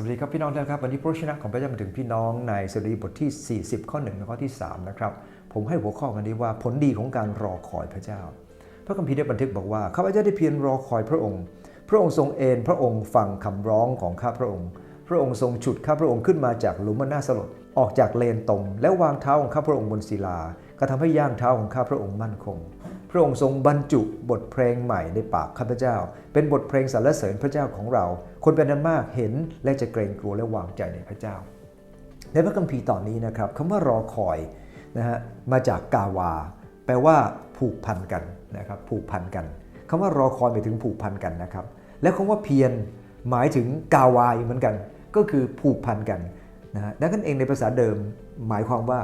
สวัสดีครับพี่น้องทุกท่านครับวันนี้พระชนะของพระเจ้ามาถึงพี่น้องในสดุดีบทที่ 40 ข้อ1และข้อที่3นะครับผมให้หัวข้อวันนี้ว่าผลดีของการรอคอยพระเจ้า พระคัมภีร์ได้บันทึกบอกว่าข้าพเจ้าได้เพียรรอคอยพระองค์ พระองค์ทรงเอนพระองค์ฟังคำร้องของข้าพระองค์ พระองค์ทรงฉุดข้าพระองค์ขึ้นมาจากหลุมอันน่าสลดออกจากเลนตมและวางเท้าของข้าพระองค์บนศิลา ก็ทำให้ย่างเท้าของข้าพระองค์มั่นคง พระองค์ทรงบรรจุบทเพลงใหม่ในปากข้าพเจ้า เป็นบทเพลงสรรเสริญพระเจ้าของเรา คนเป็นอันมากเห็นและจะเกรงกลัวและวางใจในพระเจ้า ในพระคัมภีร์ตอนนี้นะครับคำว่ารอคอยนะฮะมาจากกาวา แปลว่าผูกพันกันนะครับผูกพันกันคำว่ารอคอยหมายถึงผูกพันกันนะครับ และคำว่าเพียรหมายถึงกาวาเหมือนกัน ก็คือผูกพันกันนะฮะดังนั้นเองในภาษาเดิมหมายความว่า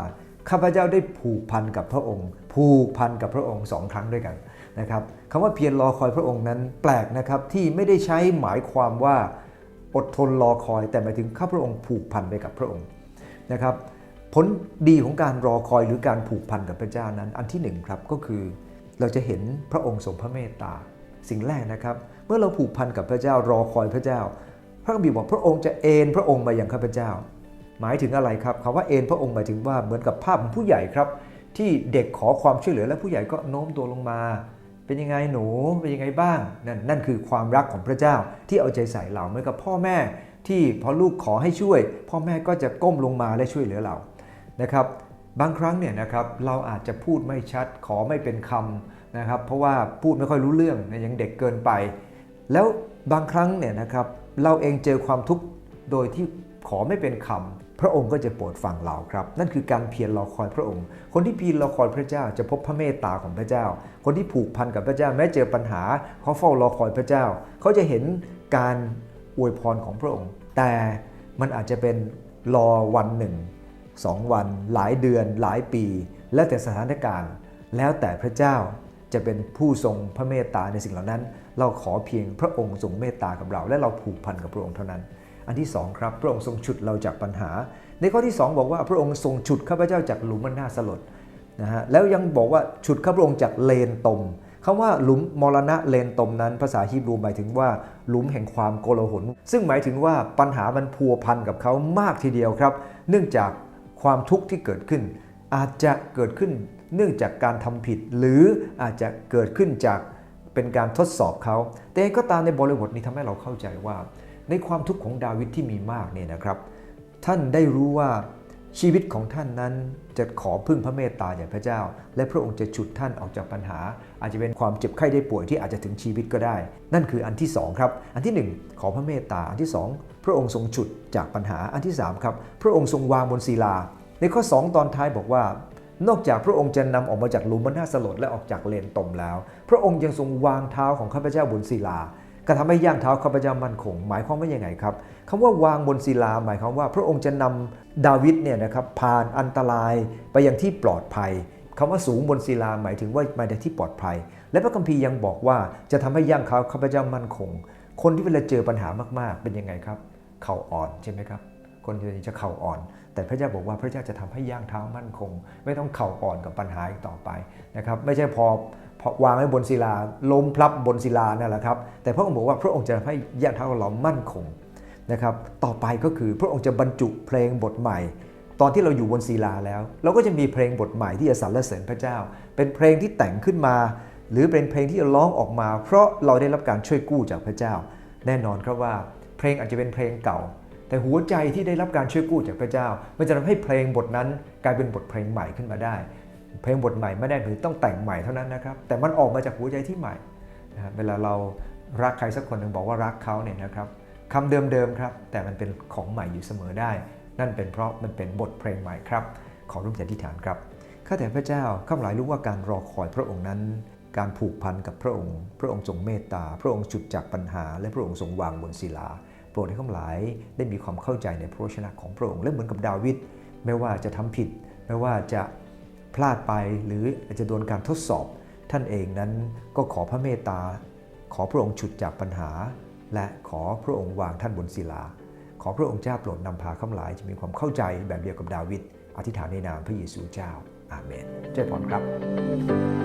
ข้าพเจ้าได้ผูกพันกับพระองค์ ผูกพันกับพระองค์สองครั้งด้วยกันนะครับคำว่าเพียรรอคอยพระองค์นั้นแปลกนะครับที่ไม่ได้ใช้หมายความว่าอดทนรอคอย แต่หมายถึงข้าพระองค์ผูกพันไปกับพระองค์นะครับผลดีของการรอคอยหรือการผูกพันกับพระเจ้านั้น อันที่หนึ่งครับก็คือเราจะเห็นพระองค์ทรงพระเมตตา สิ่งแรกนะครับ เมื่อเราผูกพันกับพระเจ้ารอคอยพระเจ้า พระคัมภีร์บอกพระองค์จะเอนพระองค์มาอย่างข้าพเจ้า หมายถึงอะไรครับคำว่าเอนพระองค์หมายถึงว่าเหมือนกับภาพของผู้ใหญ่ครับ ที่เด็กขอความช่วยเหลือและผู้ใหญ่ก็โน้มตัวลงมา เป็นยังไงหนูเป็นยังไงบ้างนั่นนั่นคือความรักของพระเจ้าที่เอาใจใส่เราเหมือนกับพ่อแม่ที่พอลูกขอให้ช่วย พ่อแม่ก็จะก้มลงมาและช่วยเหลือเรานะครับบางครั้งเนี่ยนะครับเราอาจจะพูดไม่ชัดขอไม่เป็นคำนะครับเพราะว่าพูดไม่ค่อยรู้เรื่องนะยังเด็กเกินไป แล้วบางครั้งเนี่ยนะครับเราเองเจอความทุกข์โดยที่ขอไม่เป็นคำ พระองค์ก็จะโปรดฟังเราครับ นั่นคือการเพียรรอคอยพระองค์ คนที่เพียรรอคอยพระเจ้าจะพบพระเมตตาของพระเจ้า คนที่ผูกพันกับพระเจ้าแม้เจอปัญหาเขาเฝ้ารอคอยพระเจ้า เขาจะเห็นการอวยพรของพระองค์ แต่มันอาจจะเป็นรอวันหนึ่งสองวัน หลายเดือน หลายปี แล้วแต่สถานการณ์ แล้วแต่พระเจ้าจะเป็นผู้ทรงพระเมตตาในสิ่งเหล่านั้น เราขอเพียงพระองค์ทรงเมตตากับเรา และเราผูกพันกับพระองค์เท่านั้น อันที่สองครับ พระองค์ทรงฉุดเราจากปัญหา ในข้อที่สองบอกว่าพระองค์ทรงฉุดข้าพเจ้าจากหลุมมันน่าสลดนะฮะแล้วยังบอกว่าฉุดข้าพระองค์จากเลนตมคำว่าหลุมมรณะเลนตมนั้น ภาษาฮีบรูหมายถึงว่าหลุมแห่งความโกลาหล ซึ่งหมายถึงว่าปัญหามันพัวพันกับเขามากทีเดียวครับ เนื่องจากความทุกข์ที่เกิดขึ้น อาจจะเกิดขึ้นเนื่องจากการทำผิด หรืออาจจะเกิดขึ้นจากเป็นการทดสอบเขา แต่ก็ตามในบริบทนี้ทำให้เราเข้าใจว่า ในความทุกข์ของดาวิดที่มีมากเนี่ยนะครับ ท่านได้รู้ว่าชีวิตของท่านนั้นจะขอพึ่งพระเมตตาจากพระเจ้า และพระองค์จะฉุดท่านออกจากปัญหา อาจจะเป็นความเจ็บไข้ได้ป่วยที่อาจจะถึงชีวิตก็ได้ นั่นคืออันที่สองครับ อันที่หนึ่งขอพระเมตตา อันที่สองพระองค์ทรงฉุดจากปัญหา อันที่สามครับพระองค์ทรงวางบนศิลา ในข้อ 2 ตอนท้ายบอกว่า นอกจากพระองค์จะนำออกมาจากหลุมมันน่าสลดและออกจากเลนตมแล้ว พระองค์ยังทรงวางเท้าของข้าพเจ้าบนศิลา ก็ทำให้ย่างเท้าข้าพเจ้ามั่นคง หมายความว่ายังไงครับคำว่าวางบนศิลาหมายความว่า พระองค์จะนำดาวิดเนี่ยนะครับผ่านอันตรายไปยังที่ปลอดภัยคำว่าสูงบนศิลาหมายถึงว่ามาในที่ปลอดภัย และพระคัมภีร์ยังบอกว่าจะทำให้ย่างเท้าข้าพเจ้ามั่นคง คนที่เวลาเจอปัญหามากๆเป็นยังไงครับ เข่าอ่อนใช่ไหมครับ คนที่จะเข่าอ่อน แต่พระเจ้าบอกว่าพระเจ้าจะทำให้ย่างเท้ามั่นคง ไม่ต้องเข่าอ่อนกับปัญหาอีกต่อไปนะครับไม่ใช่พอวางไว้บนศิลาล้มพลับบนศิลานั่นแหละครับแต่พระองค์บอกว่าพระองค์จะให้ย่างเท้าเรามั่นคงนะครับต่อไปก็คือพระองค์จะบรรจุเพลงบทใหม่ ตอนที่เราอยู่บนศิลาแล้ว เราก็จะมีเพลงบทใหม่ที่จะสรรเสริญพระเจ้า เป็นเพลงที่แต่งขึ้นมา หรือเป็นเพลงที่จะร้องออกมา เพราะเราได้รับการช่วยกู้จากพระเจ้า แน่นอนครับว่า เพลงอาจจะเป็นเพลงเก่า แต่หัวใจที่ได้รับการช่วยกู้จากพระเจ้า มันจะทำให้เพลงบทนั้นกลายเป็นบทเพลงใหม่ขึ้นมาได้ เพลงบทใหม่ไม่ได้หรือต้องแต่งใหม่เท่านั้นนะครับ แต่มันออกมาจากหัวใจที่ใหม่นะเวลาเรารักใครสักคนหนึ่งบอกว่ารักเขาเนี่ยนะครับคำเดิมๆครับ แต่มันเป็นของใหม่อยู่เสมอได้ นั่นเป็นเพราะมันเป็นบทเพลงใหม่ครับ ขอร่วมใจอธิษฐานครับข้าแต่พระเจ้าข้าพเจ้ารู้ว่าการรอคอยพระองค์นั้น การผูกพันกับพระองค์ พระองค์ทรงเมตตา พระองค์จุดจากปัญหา และพระองค์ทรงวางบนศิลา โปรดให้ข้าพเจ้าได้มีความเข้าใจในพระวจนะของพระองค์และเหมือนกับดาวิดไม่ว่าจะทำผิด ไม่ว่าจะพลาดไปหรืออาจจะโดนการทดสอบ ท่านเองนั้นก็ขอพระเมตตา ขอพระองค์ฉุดจากปัญหา และขอพระองค์วางท่านบนศิลา ขอพระองค์เจ้าโปรดนำพาข้าพเจ้าจะมีความเข้าใจแบบเดียวกับดาวิดอธิษฐานในนามพระเยซูเจ้าอาเมนเจ้าพรครับ